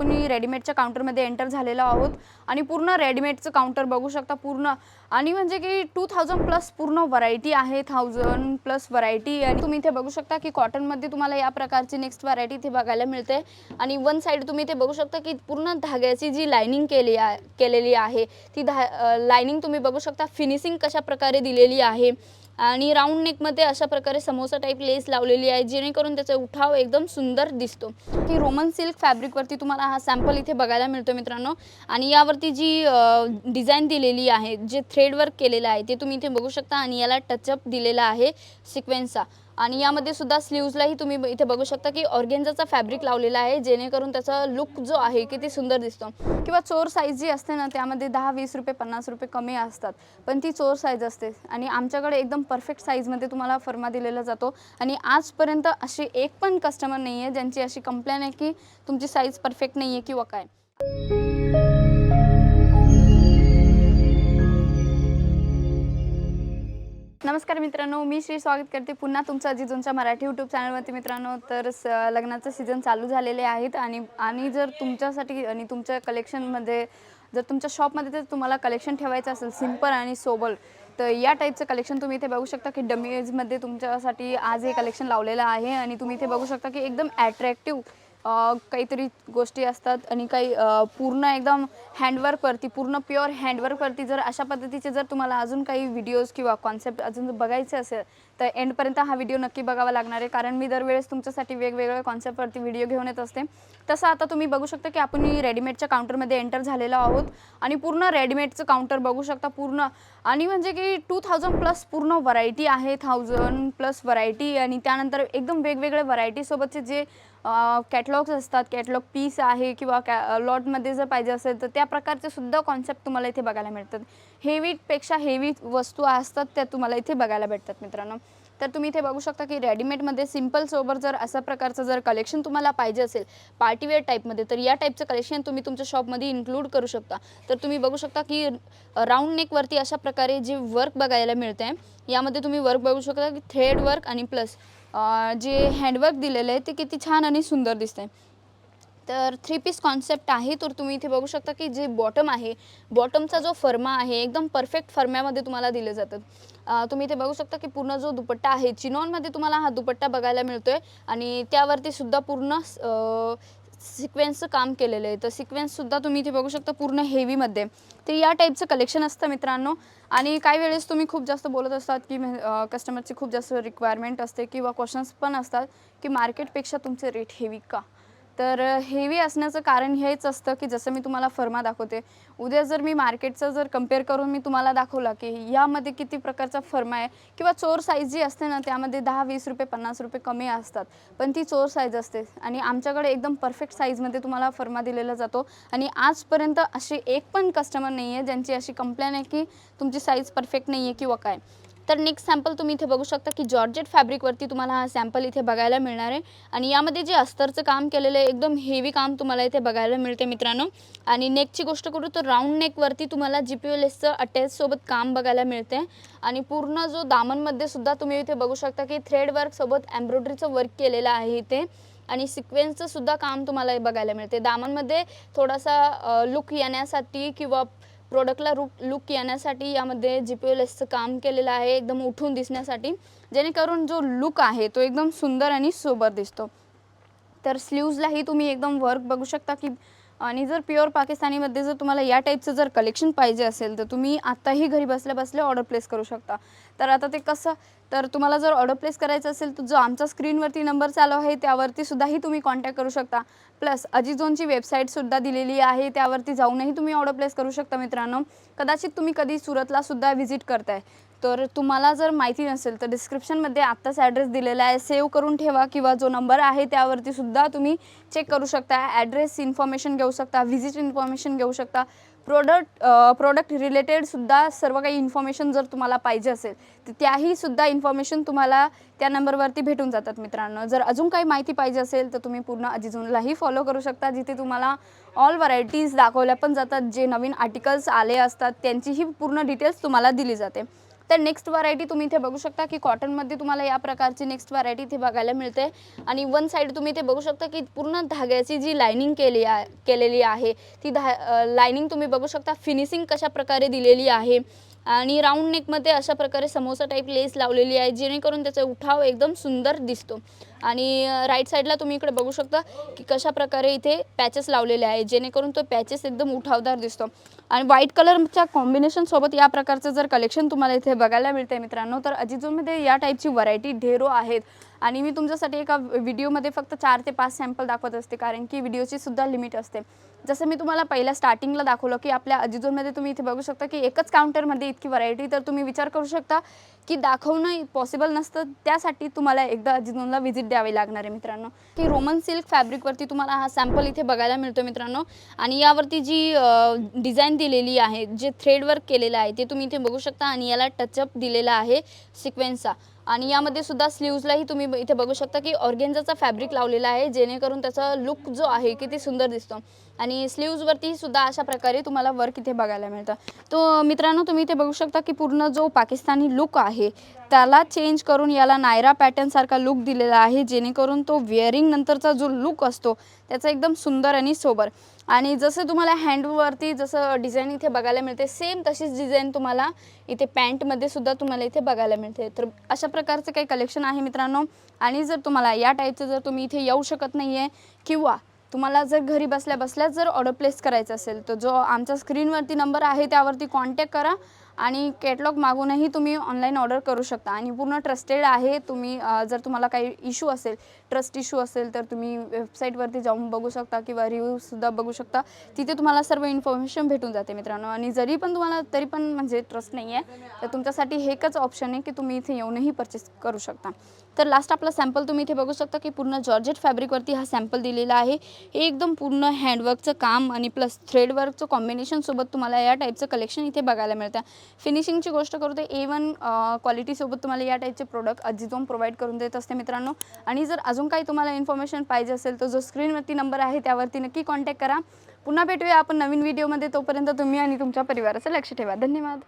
आपण रेडीमेडच्या काउंटरमध्ये एंटर झालेलो आहोत. आणि पूर्ण रेडीमेडचं काउंटर बघू शकता पूर्ण. आणि म्हणजे की टू थाउजंड प्लस पूर्ण व्हरायटी आहे थाउजंड प्लस व्हरायटी आणि तुम्ही इथे बघू शकता की कॉटनमध्ये तुम्हाला या प्रकारची नेक्स्ट व्हरायटी इथे बघायला मिळते. आणि वन साईड तुम्ही इथे बघू शकता की पूर्ण धाग्याची जी लायनिंग केली आहे केलेली आहे ती धा लायनिंग तुम्ही बघू शकता. फिनिशिंग कशा प्रकारे दिलेली आहे. आणि राऊंड नेकमध्ये अशा प्रकारे समोसा टाईप लेस लावलेली आहे जेणेकरून त्याचा उठाव एकदम सुंदर दिसतो. की रोमन सिल्क फॅब्रिकवरती तुम्हाला हा सॅम्पल इथे बघायला मिळतो मित्रांनो. आणि यावरती जी डिझाईन दिलेली आहे जे थ्रेड वर्क केलेलं आहे ते तुम्ही इथे बघू शकता आणि याला टचअप दिलेला आहे सिक्वेन्सचा आणि यामध्ये सुद्धा स्लीव्जलाही तुम्ही इथे बघू शकता की ऑर्गेन्झाचा फॅब्रिक लावलेला आहे जेणेकरून त्याचा लुक जो आहे किती सुंदर दिसतो. किंवा चोर साईज जी असते ना त्यामध्ये दहा वीस रुपये पन्नास रुपये कमी असतात. पण ती चोर साईज असते. आणि आमच्याकडे एकदम परफेक्ट साईजमध्ये तुम्हाला फर्मा दिलेला जातो. आणि आजपर्यंत अशी एक पण कस्टमर नाही आहे ज्यांची अशी कंप्लेन आहे की तुमची साईज परफेक्ट नाही आहे किंवा काय. नमस्कार मित्रांनो मी श्री स्वागत करते पुन्हा तुमचं अजिजोनच्या मराठी यूट्यूब चॅनलवरती मित्रांनो तर स लग्नाचं सीझन चालू झालेले आहेत आणि आणि जर तुमच्यासाठी आणि तुमच्या कलेक्शनमध्ये जर तुमच्या शॉपमध्ये जर तुम्हाला कलेक्शन ठेवायचं असेल सिंपल आणि सोबल तर या टाईपचं कलेक्शन तुम्ही इथे बघू शकता की डमीजमध्ये तुमच्यासाठी आज हे कलेक्शन लावलेलं आहे आणि तुम्ही इथे बघू शकता की एकदम ॲट्रॅक्टिव्ह काहीतरी गोष्टी असतात आणि काही पूर्ण एकदम हँडवर्कवरती पूर्ण प्युअर हँडवर्कवरती जर अशा पद्धतीचे जर तुम्हाला अजून काही व्हिडिओज किंवा कॉन्सेप्ट अजून जर बघायचे असेल तर एंडपर्यंत हा व्हिडिओ नक्की बघावा लागणार आहे. कारण मी दरवेळेस तुमच्यासाठी वेगवेगळ्या कॉन्सेप्टवरती व्हिडिओ घेऊन येत असते. तसं आता तुम्ही बघू शकता की आपण रेडीमेडच्या काउंटरमध्ये एंटर झालेलो आहोत. आणि पूर्ण रेडीमेडचं काउंटर बघू शकता पूर्ण. आणि म्हणजे की टू थाउजंड प्लस पूर्ण व्हरायटी आहे थाउजंड प्लस व्हरायटी आणि त्यानंतर एकदम वेगवेगळ्या व्हरायटीसोबतचे जे कॅटलॉग्स असतात कॅटलॉग पीस आहे किंवा कॅ लॉटमध्ये जर पाहिजे असेल तर त्या प्रकारचे सुद्धा कॉन्सेप्ट तुम्हाला इथे बघायला मिळतात. हेवीपेक्षा हेवी वस्तू असतात त्या तुम्हाला इथे बघायला भेटतात मित्रांनो. तर तुम्ही इथे बघू शकता की रेडीमेडमध्ये सिंपल सोबत जर अशा प्रकारचं जर कलेक्शन तुम्हाला पाहिजे असेल पार्टीवेअर टाईपमध्ये तर या टाईपचं कलेक्शन तुम्ही तुमच्या शॉपमध्ये इन्क्लूड करू शकता. तर तुम्ही बघू शकता की राऊंड नेकवरती अशा प्रकारे जे वर्क बघायला मिळतं आहे यामध्ये तुम्ही वर्क बघू शकता की थ्रेड वर्क आणि प्लस जे हँडवर्क दिलेलं आहे ते किती छान आणि सुंदर दिसतंय. तर थ्री पीस कॉन्सेप्ट आहे तर तुम्ही इथे बघू शकता की जे बॉटम आहे बॉटमचा जो फर्मा आहे एकदम परफेक्ट फर्म्यामध्ये तुम्हाला दिले जातात. तुम्ही इथे बघू शकता की पूर्ण जो दुपट्टा आहे चिनॉनमध्ये तुम्हाला हा दुपट्टा बघायला मिळतोय आणि त्यावरती सुद्धा पूर्ण सिक्वेन्सचं काम केलेलं आहे. तर सिक्वेन्ससुद्धा तुम्ही इथे बघू शकता पूर्ण हेवीमध्ये तर या टाईपचं कलेक्शन असतं मित्रांनो. आणि काही वेळेस तुम्ही खूप जास्त बोलत असतात की कस्टमरची खूप जास्त रिक्वायरमेंट असते किंवा क्वेश्चन्स पण असतात की मार्केटपेक्षा तुमचे रेट हेवी का? तर हेवी असण्याचं कारण हेच असतं की जसं मी तुम्हाला फर्मा दाखवते उद्या जर मी मार्केटचं जर कंपेअर करून मी तुम्हाला दाखवला की यामध्ये किती प्रकारचा फर्मा आहे किंवा चोर साईज जी असते ना त्यामध्ये दहा वीस रुपये पन्नास रुपये कमी असतात. पण ती चोर साईज असते आणि आमच्याकडे एकदम परफेक्ट साईजमध्ये तुम्हाला फर्मा दिलेला जातो आणि आजपर्यंत अशी एक पण कस्टमर नाही आहे ज्यांची अशी कंप्लेन आहे की तुमची साईज परफेक्ट नाही आहे किंवा काय. तर नेक्स्ट सॅम्पल तुम्ही इथे बघू शकता की जॉर्जेट फॅब्रिकवरती तुम्हाला हा सॅम्पल इथे बघायला मिळणार आहे. आणि यामध्ये जे अस्तरचं काम केलेलं आहे एकदम हेवी काम तुम्हाला इथे बघायला मिळते मित्रांनो. आणि नेकची गोष्ट करू तर राऊंड नेकवरती तुम्हाला जी पी एल एसचं अटॅचसोबत काम बघायला मिळते. आणि पूर्ण जो दामनमध्ये सुद्धा तुम्ही इथे बघू शकता की थ्रेड वर्कसोबत एम्ब्रॉयडरीचं वर्क केलेलं आहे इथे. आणि सिक्वेन्सचं सुद्धा काम तुम्हाला बघायला मिळते. दामनमध्ये थोडासा लुक येण्यासाठी किंवा प्रोडक्टला रूप लुक येण्यासाठी यामध्ये जी पी एल एसचं काम केलेलं आहे एकदम उठून दिसण्यासाठी. जेणेकरून जो लुक आहे तो एकदम सुंदर आणि सोबर दिसतो. तर स्लीव्जलाही तुम्ही एकदम वर्क बघू शकता की आणि जर प्युअर पाकिस्तानीमध्ये जर तुम्हाला या टाईपचं जर कलेक्शन पाहिजे असेल तर तुम्ही आत्ताही घरी बसल्या बसल्या ऑर्डर प्लेस करू शकता. तर आता ते कसं? तर तुम्हाला जर ऑर्डर प्लेस करायचं असेल तर जो आमचा स्क्रीनवरती नंबर चालू आहे त्यावरती सुद्धाही तुम्ही कॉन्टॅक्ट करू शकता. प्लस अजिझोनची वेबसाईटसुद्धा दिलेली आहे त्यावरती जाऊनही तुम्ही ऑर्डर प्लेस करू शकता मित्रांनो. कदाचित तुम्ही कधी सुरतला सुद्धा व्हिजिट करताय. तर तुम्हाला जर माहिती नसेल तर डिस्क्रिप्शनमध्ये आत्ताच ॲड्रेस दिलेला आहे. सेव्ह करून ठेवा किंवा जो नंबर आहे त्यावरती सुद्धा तुम्ही चेक करू शकता. ॲड्रेस इन्फॉर्मेशन घेऊ शकता व्हिजिट इन्फॉर्मेशन घेऊ शकता. प्रोडक्ट प्रोडक्ट रिलेटेडसुद्धा सर्व काही इन्फॉर्मेशन जर तुम्हाला पाहिजे असेल तर त्याही सुद्धा इन्फॉर्मेशन तुम्हाला त्या नंबरवरती भेटून जातात मित्रांनो. जर अजून काही माहिती पाहिजे असेल तर तुम्ही पूर्ण अजिजूनलाही फॉलो करू शकता जिथे तुम्हाला ऑल व्हरायटीज दाखवल्या पण जातात जे नवीन आर्टिकल्स आले असतात त्यांचीही पूर्ण डिटेल्स तुम्हाला दिली जाते. तर नेक्स्ट व्हरायटी तुम्ही इथे बघू शकता की कॉटनमध्ये तुम्हाला या प्रकारची नेक्स्ट व्हरायटी इथे बघायला मिळते. आणि वन साईड तुम्ही इथे बघू शकता की पूर्ण धाग्याची जी लायनिंग केली केलेली आहे ती धा लायनिंग तुम्ही बघू शकता. फिनिशिंग कशा प्रकारे दिलेली आहे आणि राऊंड नेकमध्ये अशा प्रकारे समोसा टाईप लेस लावलेली आहे जेणेकरून त्याचा उठाव एकदम सुंदर दिसतो. आणि राईट साईडला तुम्ही इकडे बघू शकता की कशा प्रकारे इथे पॅचेस लावलेले आहे जेणेकरून तो पॅचेस एकदम उठावदार दिसतो. आणि व्हाईट कलरच्या कॉम्बिनेशनसोबत या प्रकारचं जर कलेक्शन तुम्हाला इथे बघायला मिळते मित्रांनो तर अजिजोमध्ये या टाईपची व्हरायटी ढेरो आहेत. आणि मी तुमच्यासाठी एका व्हिडिओमध्ये फक्त चार ते पाच सॅम्पल दाखवत असते कारण की व्हिडिओची सुद्धा लिमिट असते. जसं मी तुम्हाला पहिल्या स्टार्टिंगला दाखवलं की आपल्या अजिजोनमध्ये तुम्ही इथे बघू शकता की एकच काउंटरमध्ये इतकी व्हरायटी तर तुम्ही विचार करू शकता की दाखवणं पॉसिबल नसतं त्यासाठी तुम्हाला एकदा अजिजोनला व्हिजिट द्यावी लागणार आहे मित्रांनो. की रोमन सिल्क फॅब्रिकवरती तुम्हाला हा सॅम्पल इथे बघायला मिळतो मित्रांनो. आणि यावरती जी डिझाईन दिलेली आहे जे थ्रेड वर्क केलेलं आहे ते तुम्ही इथे बघू शकता आणि याला टचअप दिलेला आहे सिक्वेन्सचा आणि यामध्ये सुद्धा स्लीव्जलाही तुम्ही इथे बघू शकता की ऑर्गेन्झाचा फॅब्रिक लावलेला आहे जेणेकरून त्याचा लुक जो आहे किती सुंदर दिसतो. आणि स्लीव्जवरतीही सुद्धा अशा प्रकारे तुम्हाला वर्क इथे बघायला मिळतं. तो मित्रांनो तुम्ही इथे बघू शकता की पूर्ण जो पाकिस्तानी लुक आहे त्याला चेंज करून याला नायरा पॅटर्नसारखा लुक दिलेला आहे जेणेकरून तो वेअरिंग नंतरचा जो लुक असतो त्याचा एकदम सुंदर आणि सोबर. आणि जसं तुम्हाला हँडवरती जसं डिझाईन इथे बघायला मिळते सेम तशीच डिझाईन तुम्हाला इथे पॅन्टमध्ये सुद्धा तुम्हाला इथे बघायला मिळते. तर अशा प्रकारचं काही कलेक्शन आहे मित्रांनो. आणि जर तुम्हाला या टाईपचं जर तुम्ही इथे येऊ शकत नाही आहे किंवा तुम्हाला जर घरी बसल्या बसल्याच जर ऑर्डर प्लेस करायचं असेल तर जो आमच्या स्क्रीनवरती नंबर आहे त्यावरती कॉन्टॅक्ट करा. आणि कॅटलॉग मागूनही तुम्ही ऑनलाईन ऑर्डर करू शकता. आणि पूर्ण ट्रस्टेड आहे तुम्ही जर तुम्हाला काही इशू असेल ट्रस्ट इश्यू असेल तर तुम्ही वेबसाईटवरती जाऊन बघू शकता किंवा रिव्ह्यूसुद्धा बघू शकता. तिथे तुम्हाला सर्व इन्फॉर्मेशन भेटून जाते मित्रांनो. आणि जरी पण तुम्हाला तरी पण म्हणजे ट्रस्ट नाही आहे तर तुमच्यासाठी हे एकच ऑप्शन आहे की तुम्ही इथे येऊनही परचेस करू शकता. तर लास्ट आपला सॅम्पल तुम्ही इथे बघू शकता की पूर्ण जॉर्जेट फॅब्रिकवरती हा सॅम्पल दिलेला आहे. हे एकदम पूर्ण हँडवर्कचं काम आणि प्लस थ्रेडवर्कचं कॉम्बिनेशनसोबत तुम्हाला या टाईपचं कलेक्शन इथे बघायला मिळतं. फिनिशिंगची गोष्ट करू तर ए वन क्वालिटीसोबत तुम्हाला या टाईपचे प्रोडक्ट अजिजोम प्रोव्हाइड करून देत असते मित्रांनो. आणि जर अजून काही तुम्हाला इन्फॉर्मेशन पाहिजे असेल तर जो स्क्रीनवरती नंबर आहे त्यावरती नक्की कॉन्टॅक्ट करा. पुन्हा भेटूया आपण नवीन व्हिडिओमध्ये तोपर्यंत तुम्ही आणि तुमच्या परिवाराचं लक्ष ठेवा. धन्यवाद.